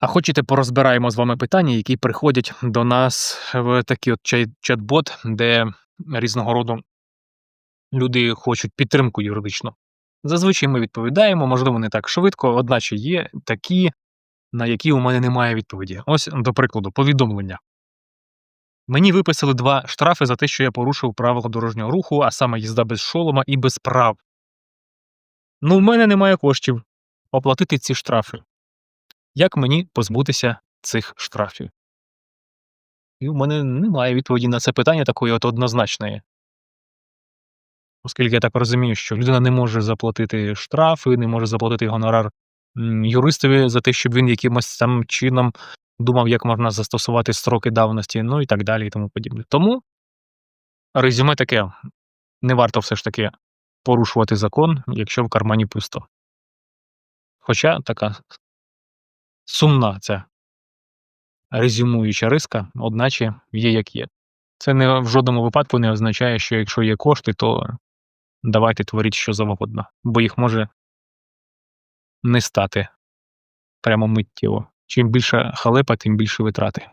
А хочете, порозбираємо з вами питання, які приходять до нас в такий от чат-бот, де різного роду люди хочуть підтримку юридичну. Зазвичай ми відповідаємо, можливо, не так швидко, одначе є такі, на які у мене немає відповіді. Ось, до прикладу, повідомлення. Мені виписали два штрафи за те, що я порушив правила дорожнього руху, а саме їзда без шолома і без прав. Ну, в мене немає коштів оплатити ці штрафи. Як мені позбутися цих штрафів? І в мене немає відповіді на це питання такої от однозначної. Оскільки я так розумію, що людина не може заплатити штрафи, не може заплатити гонорар юристові за те, щоб він якимось там чином думав, як можна застосувати строки давності, ну і так далі, і тому подібне. Тому резюме таке: не варто все ж таки порушувати закон, якщо в кармані пусто. Хоча така сумна ця резюмуюча риска, одначе є як є. Це не в жодному випадку не означає, що якщо є кошти, то давайте творіть що завгодно, бо їх може не стати прямо миттєво. Чим більше халепа, тим більше витрати.